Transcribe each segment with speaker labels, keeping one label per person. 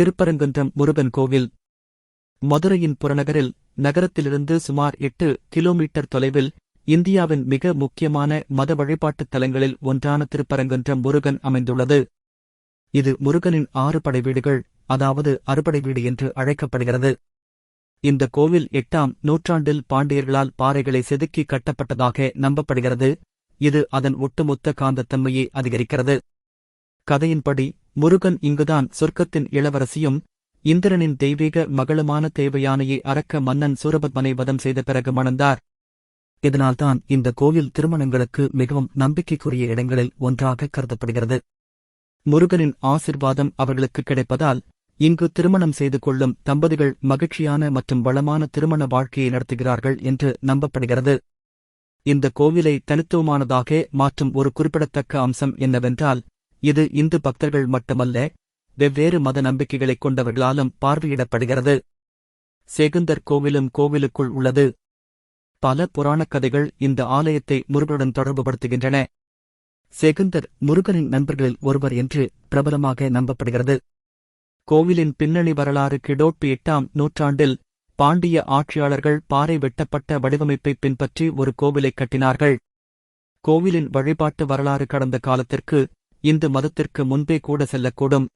Speaker 1: திருப்பரங்குன்றம் முருகன் கோவில். மதுரையின் புறநகரில் நகரத்திலிருந்து சுமார் எட்டு கிலோமீட்டர் தொலைவில் இந்தியாவின் மிக முக்கியமான மத வழிபாட்டுத் தலங்களில் ஒன்றான திருப்பரங்குன்றம் முருகன் அமைந்துள்ளது. இது முருகனின் ஆறு படை வீடுகள் அதாவது அறுபடை வீடு என்று அழைக்கப்படுகிறது. இந்த கோவில் எட்டாம் நூற்றாண்டில் பாண்டியர்களால் பாறைகளை செதுக்கி கட்டப்பட்டதாக நம்பப்படுகிறது. இது அதன் ஒட்டுமொத்த காந்தத்தன்மையை அதிகரிக்கிறது. கதையின்படி முருகன் இங்குதான் சொர்க்கத்தின் இளவரசியும் இந்திரனின் தெய்வீக மகளுமான தேவயானையை அரக்க மன்னன் சூரபத்மனை வதம் செய்த பிறகு மணந்தார். இதனால்தான் இந்த கோவில் திருமணங்களுக்கு மிகவும் நம்பிக்கைக்குரிய இடங்களில் ஒன்றாக கருதப்படுகிறது. முருகனின் ஆசிர்வாதம் அவர்களுக்கு கிடைப்பதால் இங்கு திருமணம் செய்து கொள்ளும் தம்பதிகள் மகிழ்ச்சியான மற்றும் வளமான திருமண வாழ்க்கையை நடத்துகிறார்கள் என்று நம்பப்படுகிறது. இந்த கோவிலை தனித்துவமானதாக மாற்றும் ஒரு குறிப்பிடத்தக்க அம்சம் என்னவென்றால் இது இந்து பக்தர்கள் மட்டுமல்ல வெவ்வேறு மத நம்பிக்கைகளைக் கொண்டவர்களாலும் பார்வையிடப்படுகிறது. செகுந்தர் கோவிலும் கோவிலுக்குள் உள்ளது. பல புராணக் கதைகள் இந்த ஆலயத்தை முருகனுடன் தொடர்புபடுத்துகின்றன. செகுந்தர் முருகனின் நண்பர்களில் ஒருவர் என்று பிரபலமாக நம்பப்படுகிறது. கோவிலின் பின்னணி வரலாறு கிடோட்பு எட்டாம் நூற்றாண்டில் பாண்டிய ஆட்சியாளர்கள் பாறை வெட்டப்பட்ட வடிவமைப்பை பின்பற்றி ஒரு கோவிலைக் கட்டினார்கள். கோவிலின் வழிபாட்டு வரலாறு கடந்த காலத்திற்கு இந்து மதத்திற்கு முன்பே கூட செல்லக்கூடும்.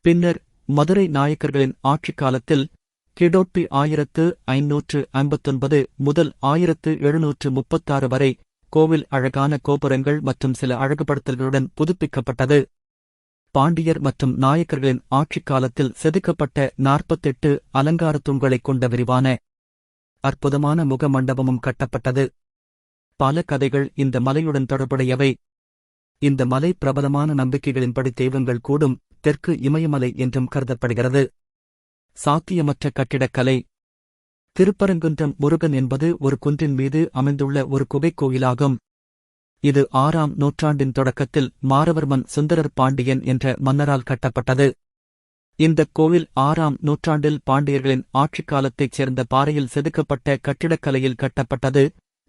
Speaker 1: பின்னர் மதுரை நாயக்கர்களின் ஆட்சிக் காலத்தில் கிடோப்பி ஆயிரத்து ஐநூற்று ஐம்பத்தொன்பது முதல் ஆயிரத்து எழுநூற்று முப்பத்தாறு வரை கோவில் அழகான கோபுரங்கள் மற்றும் சில அழகுபடுத்தல்களுடன் புதுப்பிக்கப்பட்டது. பாண்டியர் மற்றும் நாயக்கர்களின் ஆட்சிக் காலத்தில் செதுக்கப்பட்ட நாற்பத்தெட்டு அலங்கார தூண்களைக் கொண்ட விரிவான அற்புதமான முக மண்டபமும் கட்டப்பட்டது. பல கதைகள் இந்த மலையுடன் தொடர்புடையவை. இந்த மலை பிரபலமான நம்பிக்கைகளின்படி தெய்வங்கள் கூடும் தெற்கு இமயமலை என்றும் கருதப்படுகிறது. சாத்தியமற்ற கட்டிடக்கலை. திருப்பரங்குன்றம் முருகன் என்பது ஒரு குன்றின் மீது அமைந்துள்ள ஒரு குகைக் கோயிலாகும். இது ஆறாம் நூற்றாண்டின் தொடக்கத்தில் மாரவர்மன் சுந்தரர் பாண்டியன் என்ற மன்னரால் கட்டப்பட்டது. இந்தக் கோவில் ஆறாம் நூற்றாண்டில் பாண்டியர்களின் ஆட்சிக் காலத்தைச் சேர்ந்த பாறையில் செதுக்கப்பட்ட கட்டிடக்கலையில் கட்டப்பட்டது.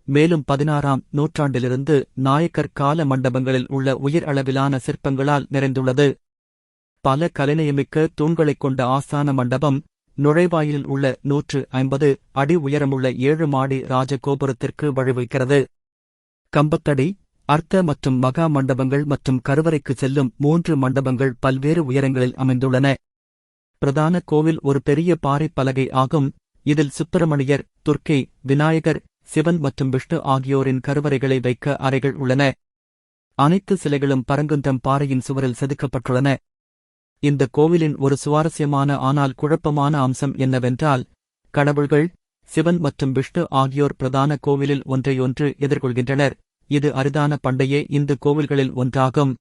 Speaker 1: மேலும் பதினாறாம் நூற்றாண்டிலிருந்து நாயக்கர் கால மண்டபங்களில் உள்ள உயிர் அளவிலான சிற்பங்களால் நிறைந்துள்ளது. பல கலைநயமிக்க தூண்களைக் கொண்ட ஆஸ்தான மண்டபம் நுழைவாயிலில் உள்ள நூற்று ஐம்பது அடி உயரமுள்ள ஏழு மாடி ராஜகோபுரத்திற்கு வழிவகுக்கிறது. கம்பத்தடி அர்த்த மற்றும் மகா மண்டபங்கள் மற்றும் கருவறைக்கு செல்லும் மூன்று மண்டபங்கள் பல்வேறு உயரங்களில் அமைந்துள்ளன. பிரதான கோவில் ஒரு பெரிய பாறை பலகை ஆகும். இதில் சுப்பிரமணியர் துர்க்கை விநாயகர் சிவன் மற்றும் விஷ்ணு ஆகியோரின் கருவறைகளை வைக்க அறைகள் உள்ளன. அனைத்து சிலைகளும் பரங்குன்றம் பாறையின் சுவரில் செதுக்கப்பட்டுள்ளன. இந்த கோவிலின் ஒரு சுவாரஸ்யமான ஆனால் குழப்பமான அம்சம் என்னவென்றால் கடவுள்கள் சிவன் மற்றும் விஷ்ணு ஆகியோர் பிரதான கோவிலில் ஒன்றையொன்று எதிர்கொள்கின்றனர். இது அரிதான பண்டைய இந்து கோவில்களில் ஒன்றாகும்.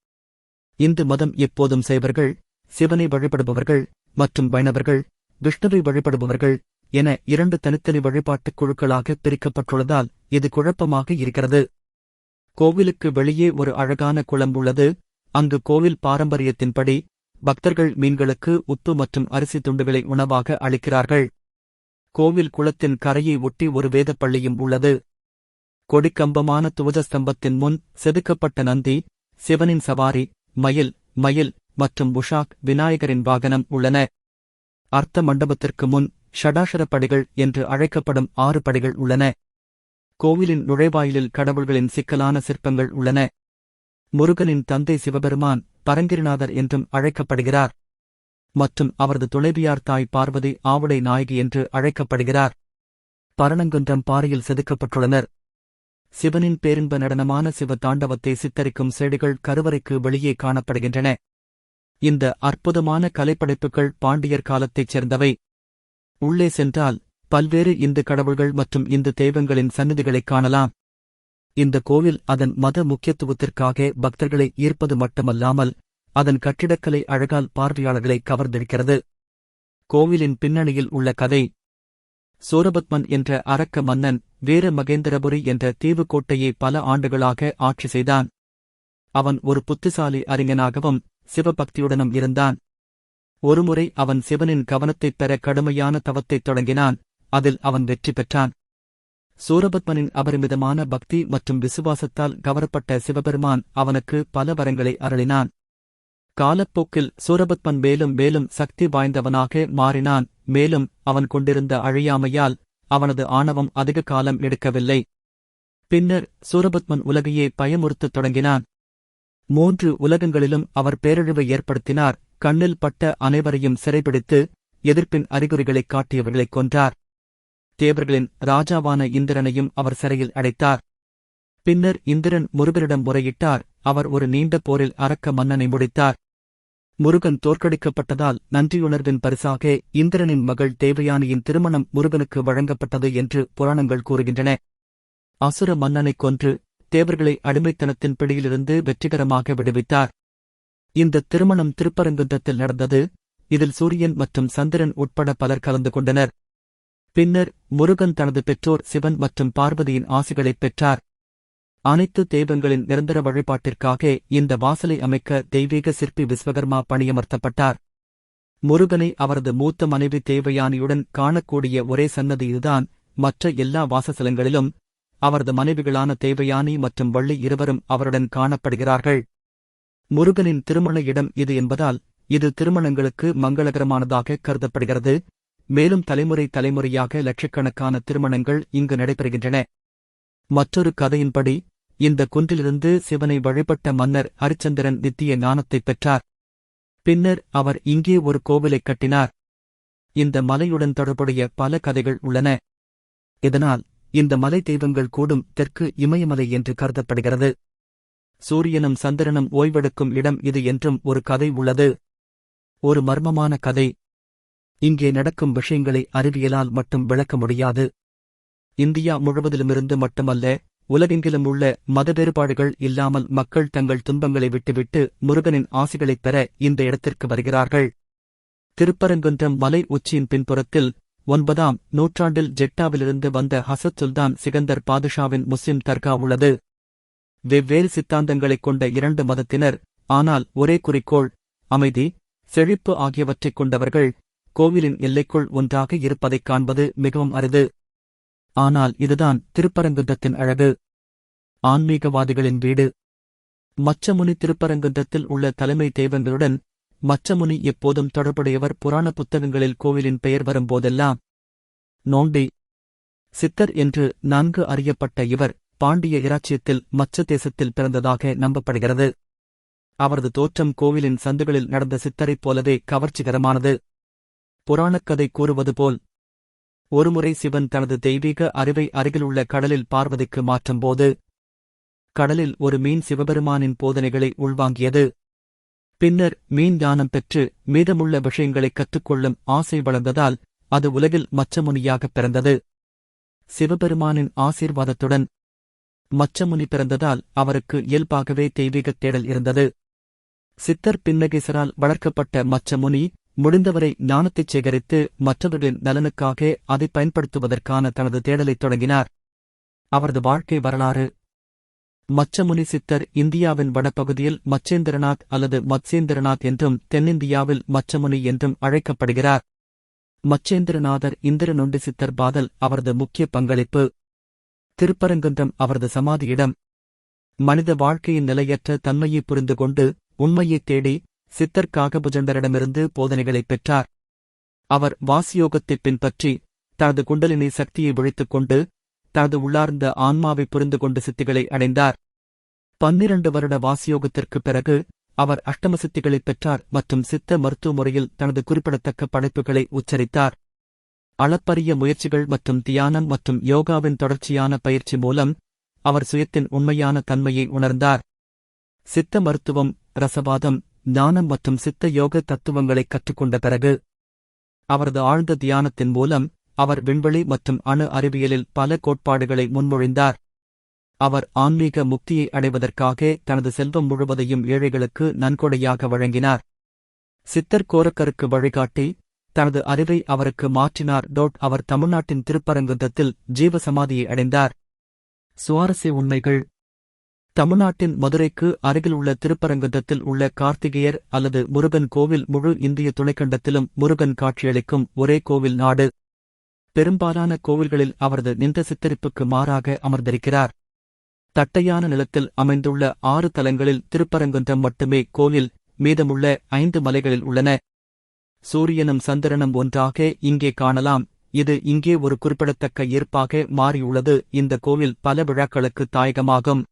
Speaker 1: இந்து மதம் எப்போதும் செய்வர்கள் சிவனை வழிபடுபவர்கள் மற்றும் வைணவர்கள் விஷ்ணுவை வழிபடுபவர்கள் என இரண்டு தனித்தனி வழிபாட்டுக் குழுக்களாக பிரிக்கப்பட்டுள்ளதால் இது குழப்பமாக இருக்கிறது. கோவிலுக்கு வெளியே ஒரு அழகான குளம் உள்ளது. அங்கு கோவில் பாரம்பரியத்தின்படி பக்தர்கள் மீன்களுக்கு உப்பு மற்றும் அரிசி துண்டுகளை உணவாக அளிக்கிறார்கள். கோவில் குளத்தின் கரையை ஒட்டி ஒரு வேதப்பள்ளியும் உள்ளது. கொடிக்கம்பமான துவஜஸ்தம்பத்தின் முன் செதுக்கப்பட்ட நந்தி சிவனின் சவாரி மயில் மயில் மற்றும் உஷாக் விநாயகரின் வாகனம் உள்ளன. அர்த்த மண்டபத்திற்கு முன் ஷடாஷர படைகள் என்று அழைக்கப்படும் ஆறு படைகள் உள்ளன. கோவிலின் நுழைவாயிலில் கடவுள்களின் சிக்கலான சிற்பங்கள் உள்ளன. முருகனின் தந்தை சிவபெருமான் பரங்கிரிநாதர் என்றும் அழைக்கப்படுகிறார். மற்றும் அவரது துணைவியார் தாய் பார்வதி ஆவுடை நாயகி என்று அழைக்கப்படுகிறார். பரணங்குன்றம் பாறையில் செதுக்கப்பட்டுள்ளனர். சிவனின் பேரின்ப நடனமான சிவ தாண்டவத்தை சித்தரிக்கும் செடிகள் கருவறைக்கு வெளியே காணப்படுகின்றன. இந்த அற்புதமான கலைப்படைப்புகள் பாண்டியர் காலத்தைச் சேர்ந்தவை. உள்ளே சென்றால் பல்வேறு இந்து கடவுள்கள் மற்றும் இந்து தெய்வங்களின் சன்னதிகளைக் காணலாம். இந்த கோவில் அதன் மத முக்கியத்துவத்திற்காக பக்தர்களை ஈர்ப்பது மட்டுமல்லாமல் அதன் கட்டிடக்கலை அழகால் பார்வையாளர்களை கவர்ந்திருக்கிறது. கோவிலின் பின்னணியில் உள்ள கதை சூரபத்மன் என்ற அரக்க மன்னன் வீர மகேந்திரபுரி என்ற தீவுக்கோட்டையை பல ஆண்டுகளாக ஆட்சி செய்தான். அவன் ஒரு புத்திசாலி அறிஞனாகவும் சிவபக்தியுடனும் இருந்தான். ஒருமுறை அவன் சிவனின் கவனத்தைப் பெற கடுமையான தவத்தைத் தொடங்கினான் அதில் அவன் வெற்றி பெற்றான். சூரபத்மனின் அபரிமிதமான பக்தி மற்றும் விசுவாசத்தால் கவரப்பட்ட சிவபெருமான் அவனுக்கு பல வரங்களை அருளினான். காலப்போக்கில் சூரபத்மன் மேலும் மேலும் சக்தி வாய்ந்தவனாக மாறினான் மேலும் அவன் கொண்டிருந்த அழியாமையால் அவனது ஆணவம் அதிக காலம் எடுக்கவில்லை. பின்னர் சூரபத்மன் உலகையே பயமுறுத்தத் தொடங்கினான். மூன்று உலகங்களிலும் அவர் பேரழிவை ஏற்படுத்தினார் கண்ணில் பட்ட அனைவரையும் சிறைபிடித்து எதிர்ப்பின் அறிகுறிகளைக் காட்டியவர்களைக் கொன்றார். தேவர்களின் ராஜாவான இந்திரனையும் அவர் சிறையில் அடைத்தார். பின்னர் இந்திரன் முருகனிடம் முறையிட்டார். அவர் ஒரு நீண்ட போரில் அரக்க மன்னனை முடித்தார். முருகன் தோற்கடிக்கப்பட்டதால் நன்றியுணர்வின் பரிசாக இந்திரனின் மகள் தேவயானியின் திருமணம் முருகனுக்கு வழங்கப்பட்டது என்று புராணங்கள் கூறுகின்றன. அசுர மன்னனைக் கொன்று தேவர்களை அடிமைத்தனத்தின் பிடியிலிருந்து வெற்றிகரமாக விடுவித்தார். இந்த திருமணம் திருப்பரங்குன்றத்தில் நடந்தது. இதில் சூரியன் மற்றும் சந்திரன் உட்பட பலர் கலந்து கொண்டனர். பின்னர் முருகன் தனது பெற்றோர் சிவன் மற்றும் பார்வதியின் ஆசைகளைப் பெற்றார். அனைத்து தெய்வங்களின் நிரந்தர வழிபாட்டிற்காக இந்த வாசலை அமைக்க தெய்வீக சிற்பி விஸ்வகர்மா பணியமர்த்தப்பட்டார். முருகனை அவரது மூத்த மனைவி தேவயானியுடன் காணக்கூடிய ஒரே சன்னதி இதுதான். மற்ற எல்லா வாசஸ்தலங்களிலும் அவரது மனைவிகளான தேவயானி மற்றும் வள்ளி இருவரும் அவருடன் காணப்படுகிறார்கள். முருகனின் திருமண இடம் இது என்பதால் இது திருமணங்களுக்கு மங்களகரமானதாக கருதப்படுகிறது. மேலும் தலைமுறை தலைமுறையாக லட்சக்கணக்கான திருமணங்கள் இங்கு நடைபெறுகின்றன. மற்றொரு கதையின்படி இந்த குன்றிலிருந்து சிவனை வழிபட்ட மன்னர் ஹரிச்சந்திரன் நித்திய ஞானத்தைப் பெற்றார். பின்னர் அவர் இங்கே ஒரு கோவிலைக் கட்டினார். இந்த மலையுடன் தொடர்புடைய பல கதைகள் உள்ளன. இதனால் இந்த மலை தெய்வங்கள் கூடும் தெற்கு இமயமலை என்று கருதப்படுகிறது. சூரியனும் சந்திரனும் ஓய்வெடுக்கும் இடம் இது என்றும் ஒரு கதை உள்ளது. ஒரு மர்மமான கதை. இங்கே நடக்கும் விஷயங்களை அறிவியலால் மட்டும் விளக்க முடியாது. இந்தியா முழுவதிலுமிருந்து மட்டுமல்ல உலகெங்கிலும் உள்ள மத வேறுபாடுகள் இல்லாமல் மக்கள் தங்கள் துன்பங்களை விட்டுவிட்டு முருகனின் ஆசிகளைப் பெற இந்த இடத்திற்கு வருகிறார்கள். திருப்பரங்குன்றம் மலை உச்சியின் பின்புறத்தில் ஒன்பதாம் நூற்றாண்டில் ஜெட்டாவிலிருந்து வந்த ஹசத் சுல்தான் சிகந்தர் பாதுஷாவின் முஸ்லிம் தர்கா உள்ளது. வெவ்வேறு சித்தாந்தங்களைக் கொண்ட இரண்டு மதத்தினர் ஆனால் ஒரே குறிக்கோள் அமைதி செழிப்பு ஆகியவற்றைக் கொண்டவர்கள் கோவிலின் எல்லைக்குள் ஒன்றாக இருப்பதைக் காண்பது மிகவும் அரிது. ஆனால் இதுதான் திருப்பரங்குன்றத்தின் அழகு. ஆன்மீகவாதிகளின் வீடு. மச்சமுனி திருப்பரங்குன்றத்தில் உள்ள தலைமை தெய்வங்களுடன் மச்சமுனி எப்போதும் தொடர்புடையவர் புராண புத்தகங்களில் கோவிலின் பெயர் வரும்போதெல்லாம். நோண்டி. சித்தர் என்று நன்கு அறியப்பட்ட இவர் பாண்டிய இராச்சியத்தில் மச்ச தேசத்தில் பிறந்ததாக நம்பப்படுகிறது. அவரது தோற்றம் கோவிலின் சந்துகளில் நடந்த சித்தரைப் போலவே கவர்ச்சிகரமானது. புராணக்கதை கூறுவது போல் ஒருமுறை சிவன் தனது தெய்வீக அறிவை அருகிலுள்ள கடலில் பார்வதிக்கு மாற்றும்போது கடலில் ஒரு மீன் சிவபெருமானின் போதனைகளை உள்வாங்கியது. பின்னர் மீன் ஞானம் பெற்று மீதமுள்ள விஷயங்களைக் கற்றுக்கொள்ளும் ஆசை வளர்ந்ததால் அது உலகில் மச்சமுனியாகப் பிறந்தது. சிவபெருமானின் ஆசீர்வாதத்துடன் மச்சமுனி பிறந்ததால் அவருக்கு இயல்பாகவே தெய்வீகத் தேடல் இருந்தது. சித்தர் பின்னகேசரால் வளர்க்கப்பட்ட மச்சமுனி முடிந்தவரை ஞானத்தைச் சேகரித்து மற்றவர்களின் நலனுக்காக அதை பயன்படுத்துவதற்கான தனது தேடலைத் தொடங்கினார். அவரது வாழ்க்கை வரலாறு. மச்சமுனி சித்தர் இந்தியாவின் வடபகுதியில் மச்சேந்திரநாத் அல்லது மத்சேந்திரநாத் என்றும் தென்னிந்தியாவில் மச்சமுனி என்றும் அழைக்கப்படுகிறார். மச்சேந்திரநாதர் இந்திரநொண்டி சித்தர் பாதல் அவரது முக்கிய பங்களிப்பு. திருப்பரங்குன்றம் அவரது சமாதியிடம். மனித வாழ்க்கையின் நிலையற்ற தன்மையை புரிந்து கொண்டு உண்மையைத் தேடி சித்தர் காகபுஜண்டரிடமிருந்து போதனைகளைப் பெற்றார். அவர் வாசியோகத்தைப் பின்பற்றி தனது குண்டலினி சக்தியை விழித்துக் கொண்டு தனது உள்ளார்ந்த ஆன்மாவை புரிந்து கொண்டு சித்திகளை அடைந்தார். பன்னிரண்டு வருட வாசியோகத்திற்குப் பிறகு அவர் அஷ்டமசித்திகளைப் பெற்றார் மற்றும் சித்த மருத்துவ முறையில் தனது குறிப்பிடத்தக்க படைப்புகளை உச்சரித்தார். அளப்பரிய முயற்சிகள் மற்றும் தியானம் மற்றும் யோகாவின் தொடர்ச்சியான பயிற்சி மூலம் அவர் சுயத்தின் உண்மையான தன்மையை உணர்ந்தார். சித்த மருத்துவம் ரசவாதம் ஞானம் மற்றும் சித்த யோக தத்துவங்களைக் கற்றுக்கொண்ட பிறகு அவரது ஆழ்ந்த தியானத்தின் மூலம் அவர் விண்வெளி மற்றும் அணு அறிவியலில் பல கோட்பாடுகளை முன்மொழிந்தார். அவர் ஆன்மீக முக்தியை அடைவதற்காக தனது செல்வம் முழுவதையும் ஏழைகளுக்கு நன்கொடையாக வழங்கினார். சித்தர் கோரக்கருக்கு வழிகாட்டி தனது அறிவை அவருக்கு மாற்றினார். டோட் அவர் தமிழ்நாட்டின் திருப்பரங்குன்றத்தில் ஜீவசமாதியை அடைந்தார். சுவாரஸ்ய உண்மைகள். தமிழ்நாட்டின் மதுரைக்கு அருகில் உள்ள திருப்பரங்குன்றத்தில் உள்ள கார்த்திகேயர் அல்லது முருகன் கோவில் முழு இந்திய துணைக்கண்டத்திலும் முருகன் காட்சியளிக்கும் ஒரே கோவில் நாடு. பெரும்பாலான கோவில்களில் அவரது நின்ற சித்தரிப்புக்கு மாறாக அமர்ந்திருக்கிறார். தட்டையான நிலத்தில் அமைந்துள்ள ஆறு தலங்களில் திருப்பரங்குன்றம் மட்டுமே கோவில் மீதமுள்ள ஐந்து மலைகளில் உள்ளன. சூரியனும் சந்திரனும் ஒன்றாக இங்கே காணலாம். இது இங்கே ஒரு குறிப்பிடத்தக்க ஈர்ப்பாக மாறியுள்ளது. இந்த கோவில் பல விழாக்களுக்கு தாயகமாகும்.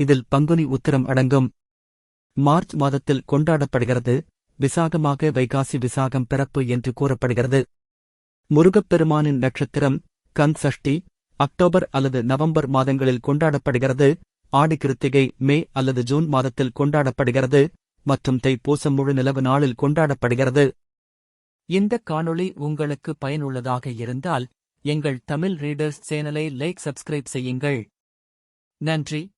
Speaker 1: இதில் பங்குனி உத்திரம் அடங்கும். மார்ச் மாதத்தில் கொண்டாடப்படுகிறது. விசாகமாக வைகாசி விசாகம் பிறப்பு என்று கூறப்படுகிறது. முருகப்பெருமானின் நட்சத்திரம் கந்த் சஷ்டி அக்டோபர் அல்லது நவம்பர் மாதங்களில் கொண்டாடப்படுகிறது. ஆடி கிருத்திகை மே அல்லது ஜூன் மாதத்தில் கொண்டாடப்படுகிறது. மற்றும் தைப்பூசம் முழு நிலவு நாளில் கொண்டாடப்படுகிறது. இந்த காணொளி உங்களுக்கு பயனுள்ளதாக இருந்தால் எங்கள் தமிழ் ரீடர்ஸ் சேனலை லைக் சப்ஸ்கிரைப் செய்யுங்கள். நன்றி.